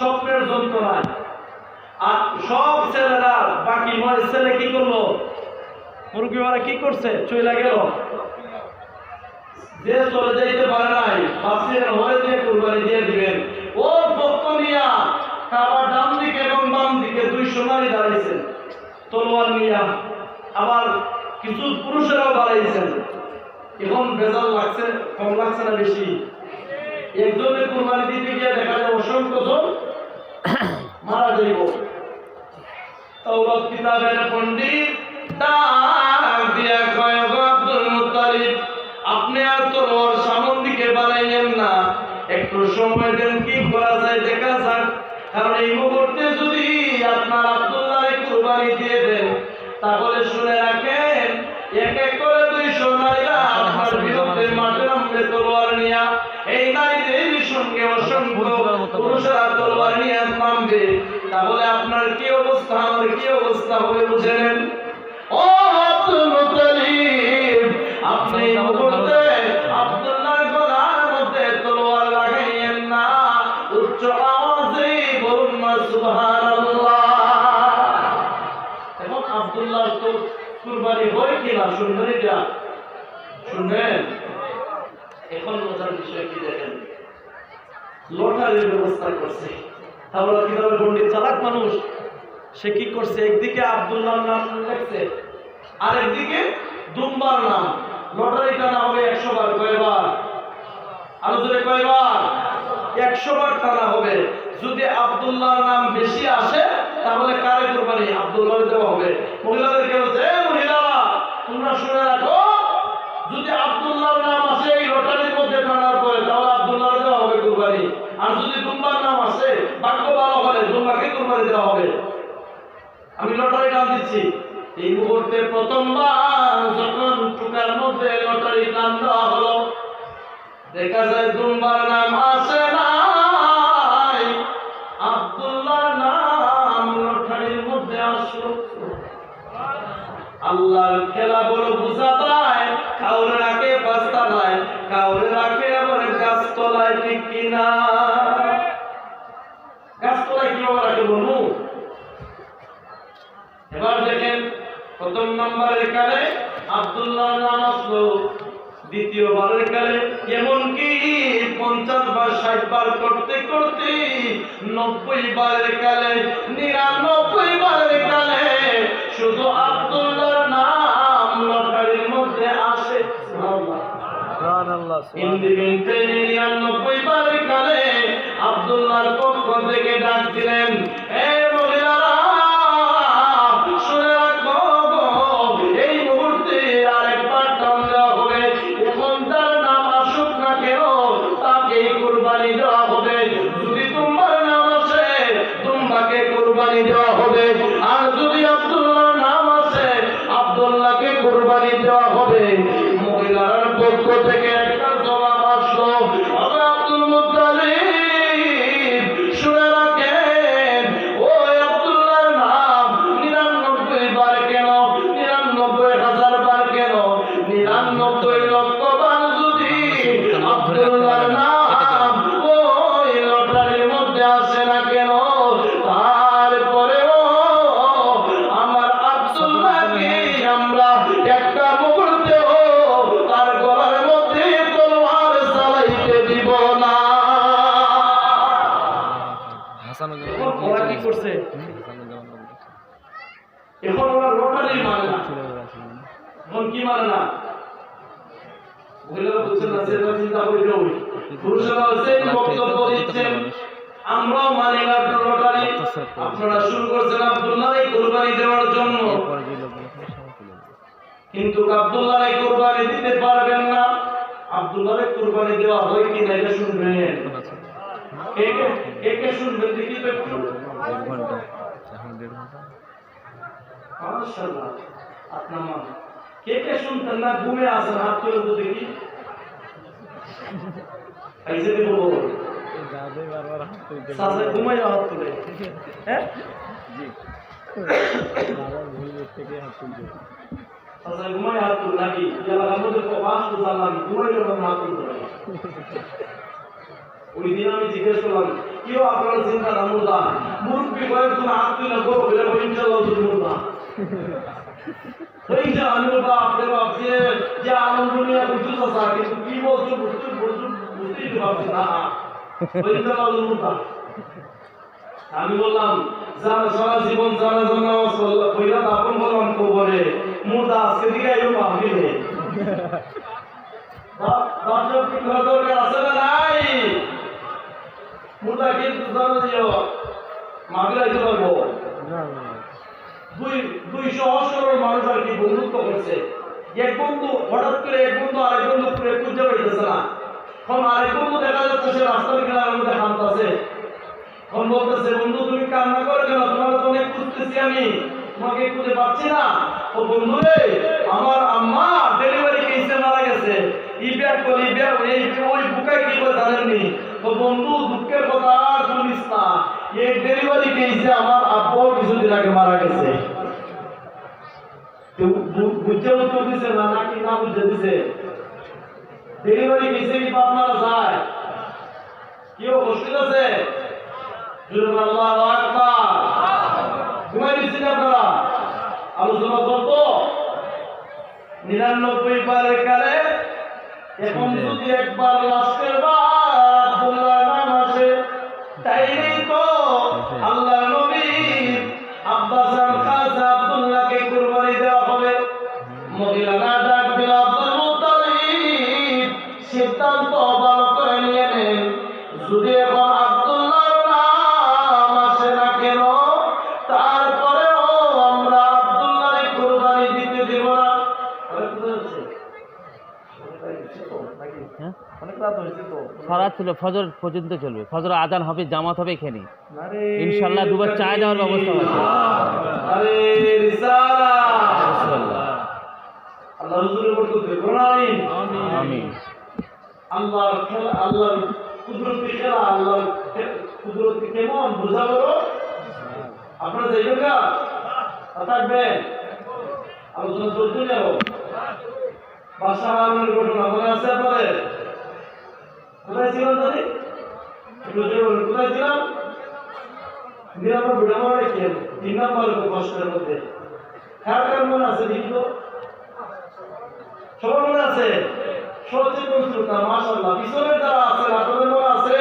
স্বপ্নের যন্ত্রণায়। আর সব ছেলেরা বাকি নয় ছেলে কি করল? মুরগিওয়ালা কি করছে? চলে গেল। যে চলে যাইতে পারে নাই বাসের হয়ে দিয়ে কুরবানি দিয়ে দিবেন। পক্ষ নিয়া ডান দিকে এবং বাম দিকে দুই দাঁড়িয়েছেন তলোয়ার নিয়া আবার কিছু পুরুষেরাও দাঁড়াইছেন। এখন বেজাল লাগছে, কম লাগছে না বেশি। একজনের কুরবানি দিতে গিয়ে দেখা যায় অসংখ্য জন মারা যাইব। তাওরাত কিতাবের পণ্ডিত ডাক দিয়া কয় আব্দুল মুত্তালিব, আপনি আর তলোয়ার সামন দিকে বাড়াইলেন না। একটু সময় দেন, কি করা যায় দেখা যাক। কারণ এই মুহূর্তে যদি আপনার আব্দুল্লাহ কুরবানি দিয়ে দেন, তাহলে শুনে রাখেন, এক এক করে দুই সোনারীরা আপনার বিরুদ্ধে মাঠে নামবে তলোয়ার নিয়া। এই নারীদের সঙ্গে অসংখ্য পুরুষেরা তলোয়ার নিয়ে নামবে তাহলে আপনার কি অবস্থা? আমার কি অবস্থা হবে বুঝে নেন ও আব্দুল মুতালিব, আপনি মুহূর্তে আব্দুল্লাহর গলার মধ্যে তলোয়ার না। উচ্চ আওয়াজে বলুন না সুবহানাল্লাহ। এখন আব্দুল্লাহ তো কুরবানি এখন মজার বিষয় কি দেখেন? লটারির ব্যবস্থা করছে। কীভাবে চালাক মানুষ, সে কি করছে? একদিকে নাম আর দুম্বার নাম। হবে একশো বার আরও জোরে একশো বার টানা হবে। যদি আব্দুল্লাহর নাম বেশি আসে, তাহলে কারে কোরবানি? আব্দুল্লাহ দেওয়া হবে। মহিলাদেরকে বলছে, "এ মহিলারা তোমরা শুনে রাখো যদি আব্দুল্লাহর নাম আসে এই লটারির মধ্যে টানার পরে তাহলে আব্দুল্লাহ দেওয়া হবে কুরবানি আর যদি দুম্বার নাম আসে ভাগ্য ভালো হলে কুরবানি দেওয়া হবে। আমি লটারি টান দিচ্ছি। এই মুহূর্তে প্রথমবার যখন টুকার মধ্যে লটারি টান দেওয়া হলো, দেখা যায় দুমবার নাম আসে প্রথম নম্বরের কালে আব্দুল্লাহ নাম আসলো। দ্বিতীয়বারের কালে এমনকি পঞ্চাশ বার ষাট বার করতে করতে নব্বই বারের কালে নিরানব্বই বারের কালে শুধু আব্দুল্লাহর নাম লটারির মধ্যে আসে। নিরানব্বই বারের কালে আব্দুল্লাহর তো দেখি? আইসে দিব যাবে বারবার হাত তুলতে সাসে ঘুমাই হাত তুলে। হ্যাঁ? জি। বারবার ভুল থেকে হাত তুলতে সাসে ঘুমাই হাত তুলে নাকি? ইয়ালা আমাদের তো বাস তো জানলাম ঘুমাই যখন হাত তুলতে ওই দিন আমি জিজ্ঞেস করলাম কেউ আপনার চিন্তা না মুর্দা মুরব্বী হাত তুলে বলে ইনশাল্লাহ তুমি মুর্দা ওই যে বাবা আপনি ভাবছি যে কিন্তু কি বলছো বুঝতে বুঝতে বুঝতেই না। ওই যে আমি বললাম, যারা সারা জীবন যারা জন্য কইরা দাপন কবরে মুর্দা আজকে দিকে দরকার আছে না নাই? মুর্দা জানা দিও? পারব। দুই দুই সহজ সরল মানুষ আর কি বন্ধুত্ব করছে এক বন্ধু হঠাৎ করে এক বন্ধু আরেক বন্ধু করে খুঁজে পাইতেছে না। তখন আরেক বন্ধু দেখা যাচ্ছে রাস্তার কিনার মধ্যে হান্ত আছে তখন বলতেছে, বন্ধু, তুমি কান্না করে কেন? তোমার তো অনেক খুঁজতেছি আমি। তোমাকে খুঁজে পাচ্ছি না। ও বন্ধু রে, আমার আম্মা ডেলিভারি কেসে মারা গেছে। ইবিয়ার করি ইবিয়ার এই ওই বুকায় কি করে জানেননি? তো বন্ধু, দুঃখের কথা আর শুনিস না। এই ডেলিভারি কেসে আমার আব্বাও কিছুদিন আগে মারা গেছে। বুঝে উত্তর দিছে না নাকি না বুঝে দিছে ডেলিভারি মারা যায় কেউ মুশকিল আছে? আপনারা? আলোচনা চলতো নিরানব্বই বারের কালে এখন যদি একবার লাস্টের বার ছিল ফজর পর্যন্ত চলবে। ফজর আজান হবে জামাত হবে এখানে ইনশাল্লাহ দুবার চায় দেওয়ার ব্যবস্থা আছে। আল্লাহর খেলা আল্লাহর কুদরতি খেলা আল্লাহর কুদরতি কেমন বোঝা আপনারা যাইবেন না থাকবেন? আলোচনা চলতে যাব। বাসা ঘটনা মনে আছে আপনাদের? কোথায় ছিলাম আছে তো সবার আছে? সচেতন শ্রোতা মাশাল্লাহ পিছনে যারা আপনাদের মনে আছে?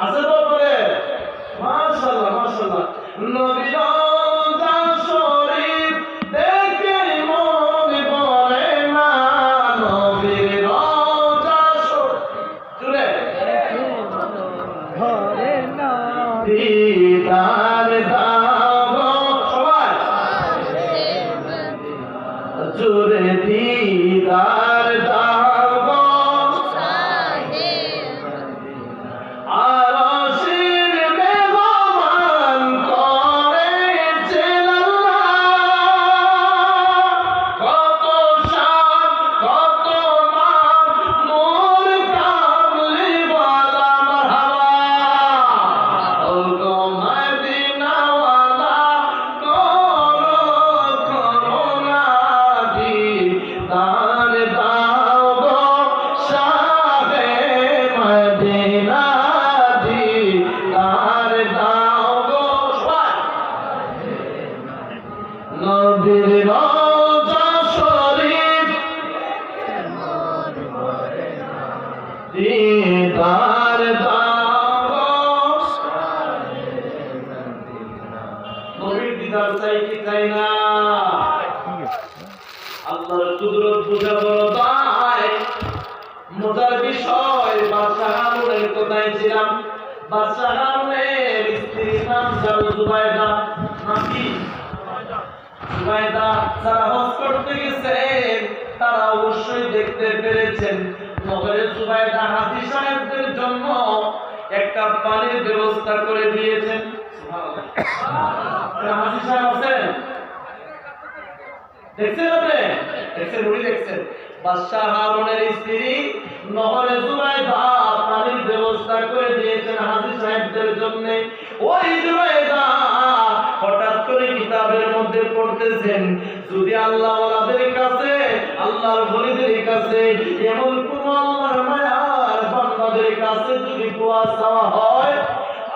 আছে তো আপনাদের? মাশাল্লাহ মাশাল্লাহ নবী জুবাইদা যারা হজ করতে গেছেন, তারা অবশ্যই দেখতে পেরেছেন। নগরে জুবাইদা হাজি সাহেবদের জন্য একটা পানির ব্যবস্থা করে দিয়েছেন। হাজি সাহেব আছেন? দেখছেন আপনি? দেখছেন বাদশাহ জন্য। ওই পড়তেছেন যদি আল্লাহ ওয়ালাদের কাছে, আল্লাহর বলিদের কাছে এমন কোন আল্লাহর বান্দাদের কাছে যদি দোয়া চাওয়া হয়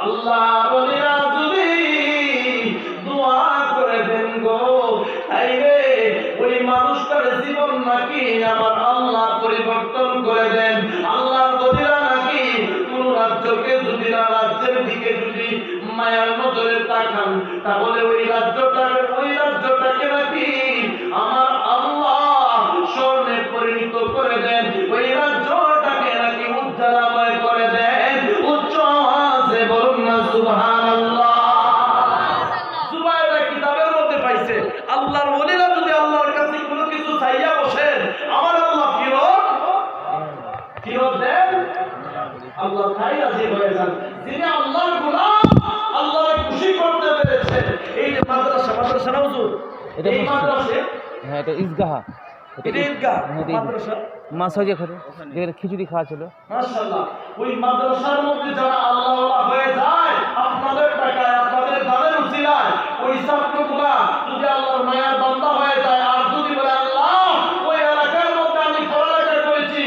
আল্লাহ বলিরা যদি দোয়া করে দেন গো, তাইলে ওই মানুষটার জীবন নাকি আমার আল্লাহ পরিবর্তন করে দেন। আল্লাহর বদিরা নাকি কোন রাজ্যকে যদি না রাজ্যের দিকে যদি মায়ার নজরে তাকান, তাহলে ঈদগাহ। হ্যাঁ, যেখানে যেখানে খিচুড়ি খাওয়া ছিল। মাশাআল্লাহ ওই মাদ্রাসার মধ্যে যারা আল্লাহ হয়ে যায় আপনাদের টাকায় আপনাদের দানের উচিলায় ওই ছাত্রগুলা যদি আল্লাহর মায়ার বান্দা হয়ে যায় আর যদি বলে আল্লাহ ওই এলাকার মধ্যে আমি পড়ালেখা করেছি।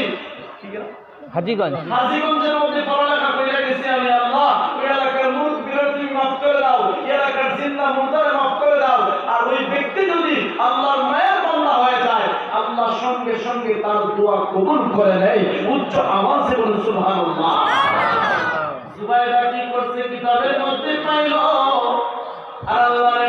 হাজিগঞ্জ। হাজিগঞ্জের মধ্যে পড়ালেখা করে গেছি আমি আল্লাহ ওই এলাকার মূল বিরোধী মাফ করে দাও এই এলাকার জিন্দা মুর্দারে মাফ করে দাও আর ওই ব্যক্তি যদি আল্লাহর মায়ের বান্দা হয়ে যায় আল্লাহ সঙ্গে সঙ্গে তার দোয়া কবুল করে নেয়। উচ্চ আওয়াজে বলে সুবহানাল্লাহ। জুবাইরা কি করছে কিতাবের মধ্যে পাইল? ডাক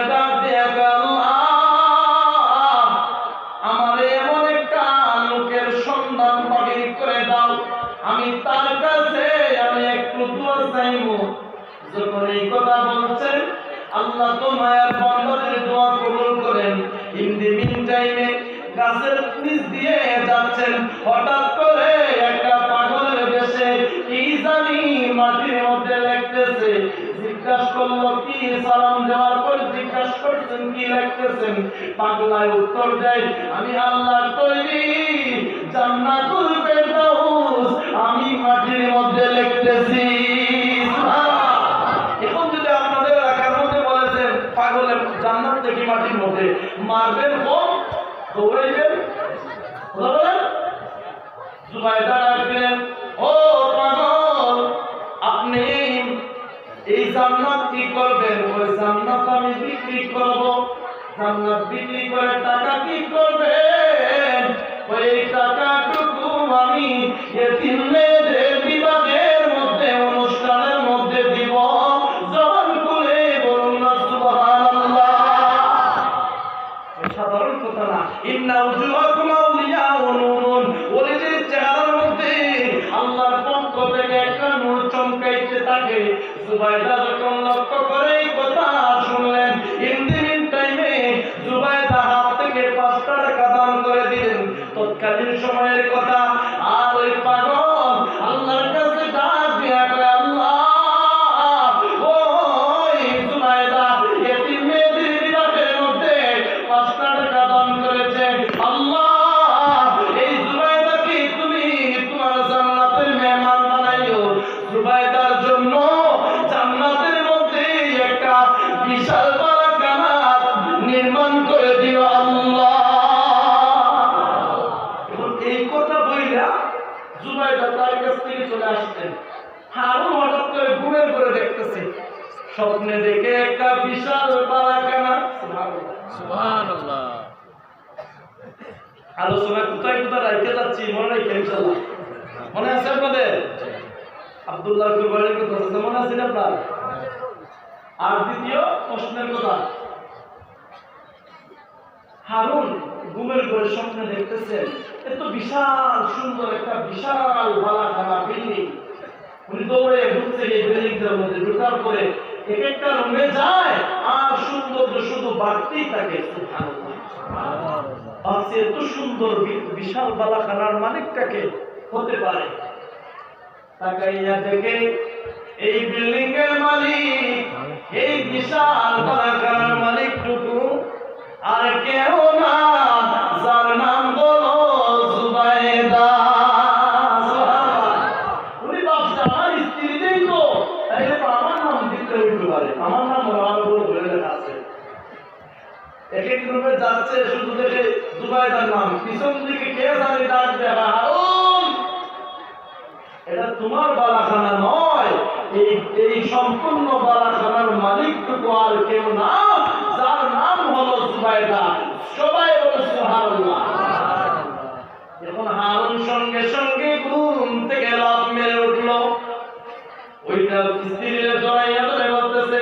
কি সালাম দেওয়ার পর জিজ্ঞাসা করছেন, কি পাগলায় উত্তর দেয়, আমি তৈরি আমি মাটির মধ্যে লিখতেছি। এখন যদি আপনাদের মধ্যে বলেছেন, পাগলের জান্নাত দেখি মাটির মধ্যে। মারবেন হোম দৌড়াইবেন? বিক্রি করে টাকা কি করবে ওই টাকাটুকু আমি এতিম আব্দুল্লাহ কুরবানির কথা আছে মনে আছে আপনার? আর দ্বিতীয় প্রশ্নের কথা। হারুন ঘুমের ঘরে স্বপ্ন দেখতেছেন। এত বিশাল, সুন্দর একটা বিশাল ভালা খানা বিল্ডিং উনি দৌড়ে ঘুরতে গিয়ে বিল্ডিংটার মধ্যে ঢুকার পরে এক একটা রুমে যায় আর সৌন্দর্য শুধু বাড়তেই থাকে ভাবছে এত সুন্দর বিশাল বালাখানার মালিকটাকে হতে পারে। তাকাইয়া থেকে এই বিল্ডিং এর মালিক, এই বিশাল পালাকার মালিক টুকু। আর কেউ না, যার নাম বলো জুবাইদা। আমার নাম আছে। যাচ্ছে, শুধু দেখে জুবাইদার নাম। পিছন দিকে কে জানে ডাক দেখা এটা তোমার বালাখানা নয়। এই এই সম্পূর্ণ বালাখানার মালিক আর কেউ না, যার নাম হলো সুবাইদা সবাই বলে সুবহানাল্লাহ। এখন হারুন সঙ্গে সঙ্গে ঘুম থেকে লাভ মেরে উঠল, ওইটা স্ত্রীর জড়াইয়া করতেছে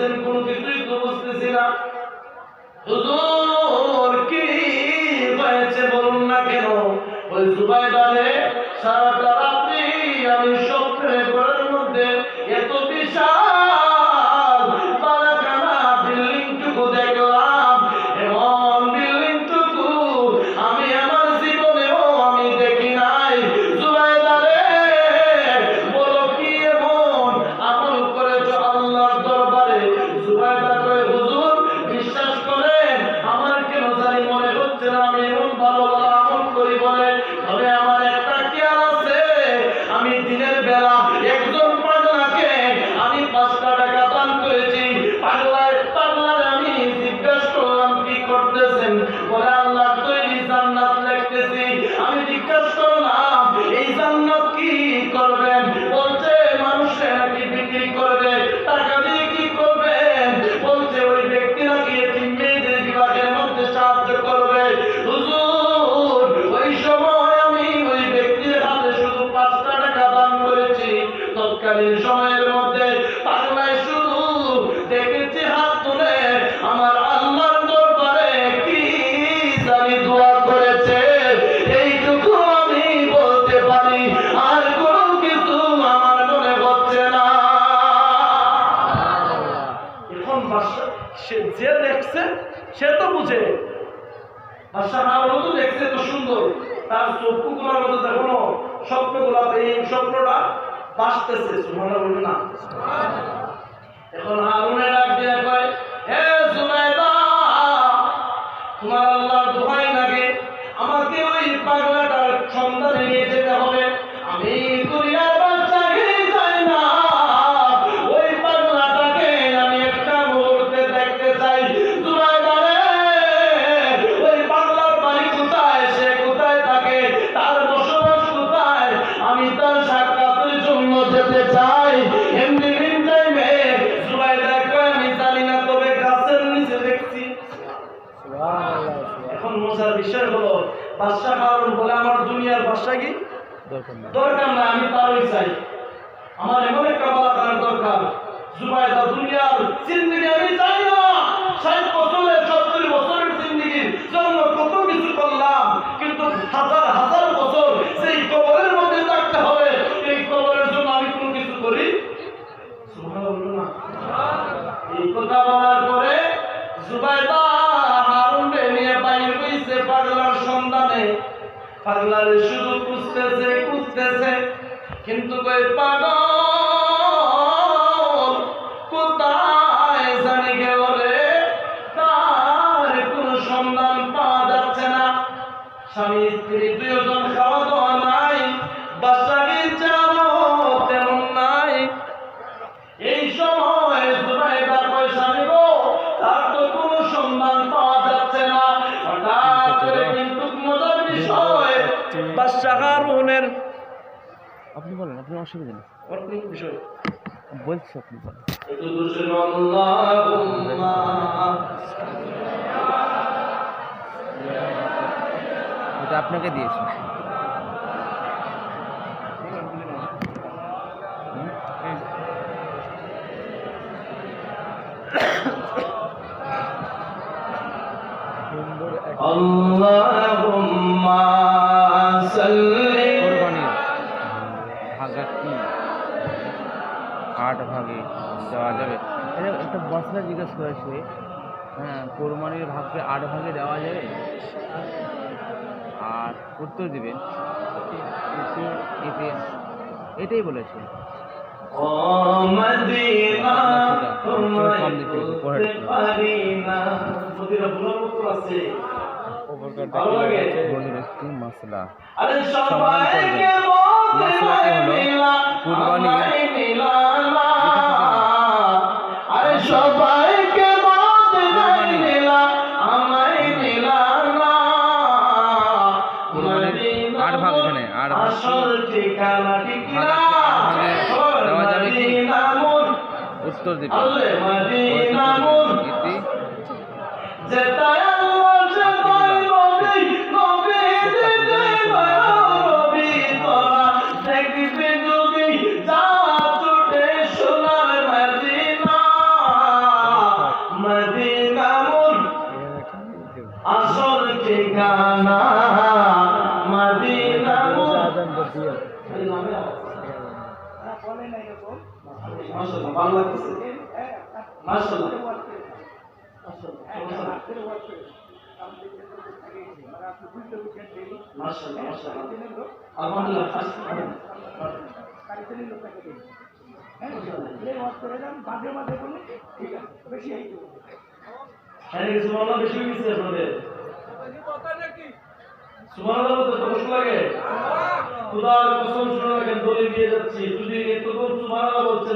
করতেছেন কোন কিছুই তো বুঝতেছি হুজুর কি হয়েছে বলুন না কেন? ওই জুবাইদা পাগলারে শুধু বুঝতেছে বুঝতেছে কিন্তু কই পাগল? দুরুদ আল্লাহুম্মা এটা আপনাকে দিয়েছি। আল্লাহুম্মা সাল্লি আট ভাগে দেওয়া যাবে। এটা একটা বসরা জিজ্ঞেস করেছে হ্যাঁ কোরবানির ভাগকে আট ভাগে দেওয়া যাবে? আর উত্তর দিবেন। এটাই বলেছে। ও মশলাটি হলো কুরবানি। সবাইকে কুরবানির আট ভাগ এখানে, আট ভাগ। দেওয়া যাবে কি? উত্তর দিবেন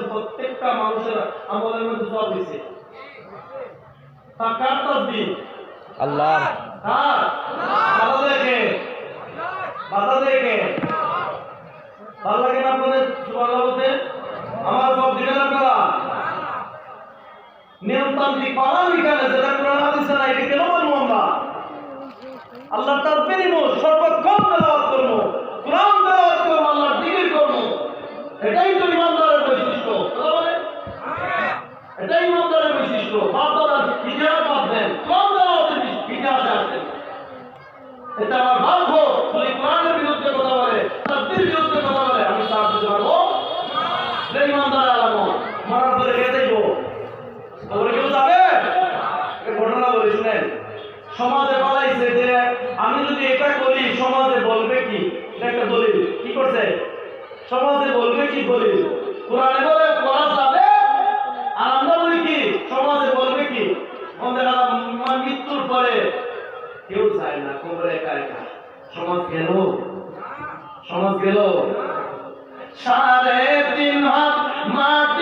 প্রত্যেকটা মানুষের আমলের মধ্যে সব দিছে। কার আল্লাহ। কার? বাধা দেখে বাধা ভালো লাগে না আপনাদের সুবহানাল্লাহ বলতে আমার সব দিবেন আপনারা নিয়মতান্ত্রিক পালান এখানে যেটা কোরআন, হাদিসে নাই এটা কেন মানবো আমরা আল্লাহ তার বেরিব সর্বক্ষণ তেলাওয়াত করব কোরআন তেলাওয়াত করব আল্লাহর জিকির করব এটাই তো ইমানদারের বৈশিষ্ট্য। কথা বলে? এটাই ইমানদারের বৈশিষ্ট্য। দাদা ইতিহাস দেন। কোরআন তেলাওয়াতের ইতিহাসে আসেন এটা আমার ভাগ্য যদি কোরআনের বিরুদ্ধে কথা বলে তাদের বিরুদ্ধে কথা বলে আমি সাহায্য দিতে পারব এটা ইমানদার আলামত মারার পরে রেখে দেখব খবরে কেউ যাবে একটা ঘটনা বলি শুনেন সমাজে পালাইছে যে আমি যদি এটা করি, সমাজে বলবে কি? এটা একটা দলিল। কি করছে? সমাজে বলবে কি দলিল? কোরআনে বলে করা যাবে। আর আমরা বলি কি? সমাজে বলবে কি? আমাদের মৃত্যুর পরে কেউ চায় না কবরে একা একা সমাজ গেল? সমাজ গেল? সাড়ে তিন হাত মাটির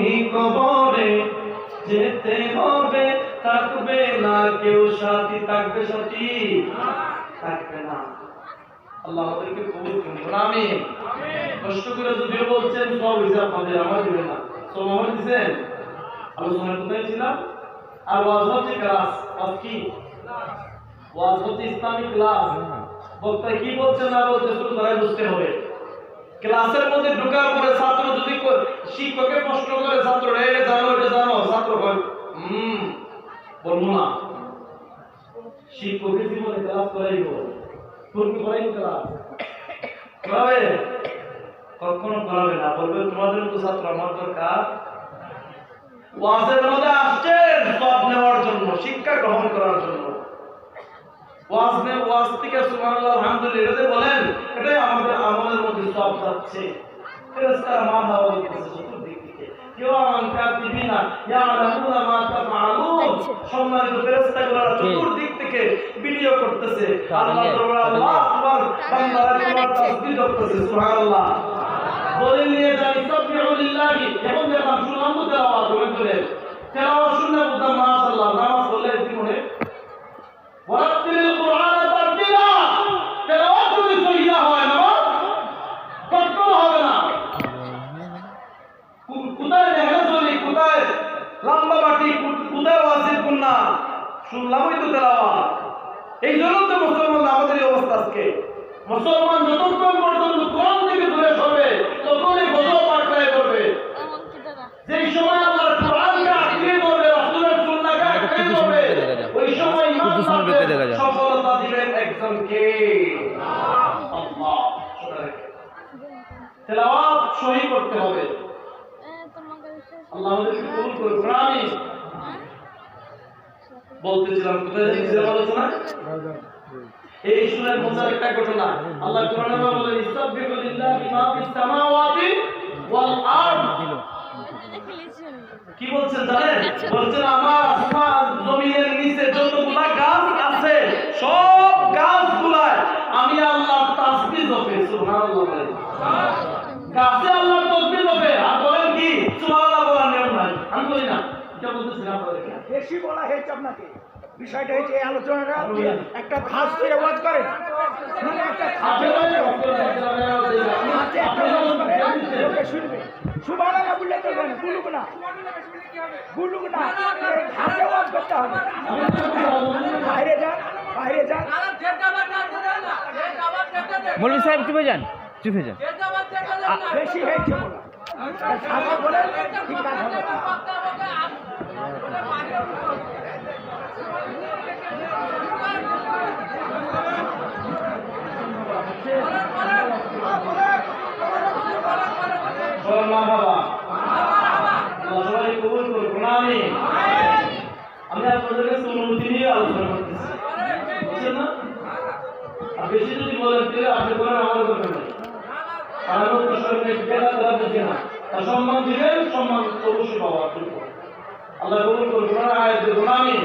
ওই কবরে যেতে হবে থাকবে না কেউ সাথী থাকবে সাথী। থাকবে না। আল্লাহ আমাদেরকে কবুল করুন আমি কষ্ট করে যদিও বলছেন সব হিসাব আমাদের আমার দিবেন না। সব আমার দিচ্ছেন আলোচনা কোথায় ছিলাম? আর ওয়াজ হচ্ছে ক্লাস ওয়াজ কি? ওয়াজ হচ্ছে ইসলামিক ক্লাস। বক্তা কি বলছে না বলছে শুধু তারাই বুঝতে হবে। ক্লাসের মধ্যে ঢোকার পরে ছাত্র যদি কো- শিক্ষককে প্রশ্ন করে, ছাত্র এটা জানো এটা জানো? ছাত্র কয় হুম বলব না। শিক্ষকের জীবনে ক্লাস করাইব। তুমি ক্লাস। করাবে? কখনো করাবে না। বলবে, তোমাদের মতো ছাত্র আমার দরকার। ওয়াজের মধ্যে আসছেন সব নেওয়ার জন্য, শিক্ষা গ্রহণ করার জন্য। ওয়াজ নে ওয়াজ থেকে আলহামদুলিল্লাহ বলেন আমলের যাচ্ছে। ফেরেশতারা মা হাওয়া বলতেছে চতুর্দিক থেকে কিরামান কাতিবিনা ইয়ালামুনা মা তাফআলুন। সম্মানিত ফেরেশতাগুলো চতুর্দিক থেকে ভিডিও করতেছে। আল্লাহ তাআলা আল্লাহ আকবার। বান্দারা তোমার তাসবিহ করতেছে সুবহানাল্লাহ। দলিল নিয়ে যান ইসবিহু লিল্লাহি। এবং যখন শুনলাম তেলাওয়াত করে তেলাওয়াত শুনলে মাশাআল্লাহ নামাজ পড়লে জীবনে ওয়ারাত্তিলিল কুরআন তারতিলা তেলাওয়াত যদি সহিহ না হয় নামাজ কখনো হবে না কো- কোথায় দেখা চলি কোথায় লম্বা বাটি কো- কোথায় ওয়াজিব কুন্না শুনলামই তো তেলাওয়াত। এই জন্য তো মুসলমান আমাদের এই অবস্থা আজকে। মুসলমান যতক্ষণ পর্যন্ত কোরআন থেকে দূরে সরবে ততক্ষণই গজব পাকড়ায় করবে যেই সময় আমরা কোরআনকে আঁকড়ে ধরবে রাসূলের সুন্নাহকে আঁকড়ে ধরবে ওই সময় যায়। সফলতা দিবেন একজনকে আল্লাহ তেলাওয়াত সহি করতে হবে। আল্লাহ আমাদেরকে কবুল করুন আমিন বলতেছিলাম কোথায় এই সুরের মজার একটা ঘটনা। আল্লাহ কোরআনে বলেন ইস্তাগফিরু লিল্লাহি মা ফিস সামাওয়াতি ওয়াল আরদ। কি বলছেন জানেন বলছেন আমার আসমান জমিনের নিচে যতগুলা গাছ আছে সব গাছগুলায় আমি আল্লাহ তাসবিহ জপে সুবহানাল্লাহ বলেন। গাছে আল্লাহ তাসবিহ জপে। আর বলেন কি? সুবহানাল্লাহ বলার নিয়ম নাই। আমি বলি না। এটা বেশি বলা হয়েছে আপনাকে। বিষয়টা হচ্ছে এই আলোচনাটা। একটা ঘাস ফিরে ওয়াজ করেন। মানে একটা ঘাসে ওয়াজ করেন। একটা লোকে শুনবে। সুবহানাল্লাহ বললে তো কেন গুলুক না। গুলুক না। এই ওয়াজ করতে হবে। বাইরে যান বাইরে যান। মৌলভী সাহেব চুপে যান চুপে যান। বেশি হয়েছে বলা ঠিক আমি আপনাদের কাছে অনুমতি নিয়ে আলোচনা করতেছি বুঝছেন না। বেশি যদি বলেন তাহলে আপনি বলেন আমার বুঝি না আর সম্মান দিবেন, সম্মান অবশ্যই পাওয়া আল্লাহ কবুল করুন কোরআন আয়াত আমিন।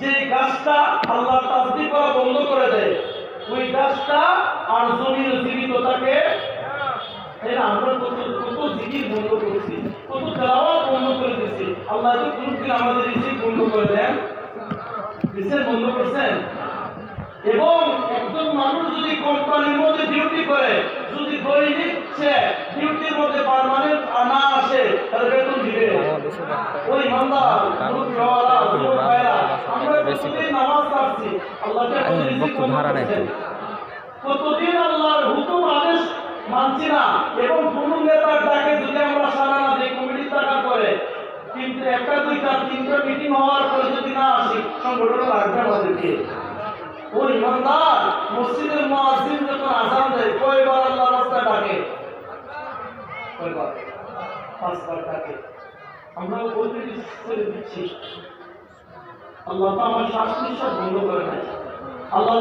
যে গাছটা আল্লাহ তাসবিহ করা বন্ধ করে দেয় ওই গাছটা আর জমির জীবিত থাকে এই না, আমরা কত কত জিকির বন্ধ করছি কত তেলাওয়াত বন্ধ করে দিচ্ছি আল্লাহ তো কোনদিন আমাদের রিজিক বন্ধ করে দেন? রিজিক বন্ধ করছেন? এবং একজন মানুষ যদি কোম্পানির মধ্যে ডিউটি করে যদি দৈনিক সে ডিউটির মধ্যে পার্মানেন্ট আনা আসে তাহলে রিজিক বক্তব্য ধারা নাই। কতদিন আল্লাহর হুকুম আদেশ মানছি না এবং কোন নেতার ডাকে যদি আমরা সারা না দিই কমিটির টাকা করে কিন্তু একটা দুইটা তিনটা মিটিং হওয়ার পরে যদি না আসি সংগঠন লাগবে আমাদেরকে ও ইমানদার মসজিদের মুয়াজ্জিন যখন আজান দেয় কয়বার আল্লাহ রাস্তায় ডাকে কয়বার পাঁচবার ডাকে আমরা দিচ্ছি আল্লাহ আমার শ্বাস নিঃশ্বাস বন্ধ করে নাই আল্লাহ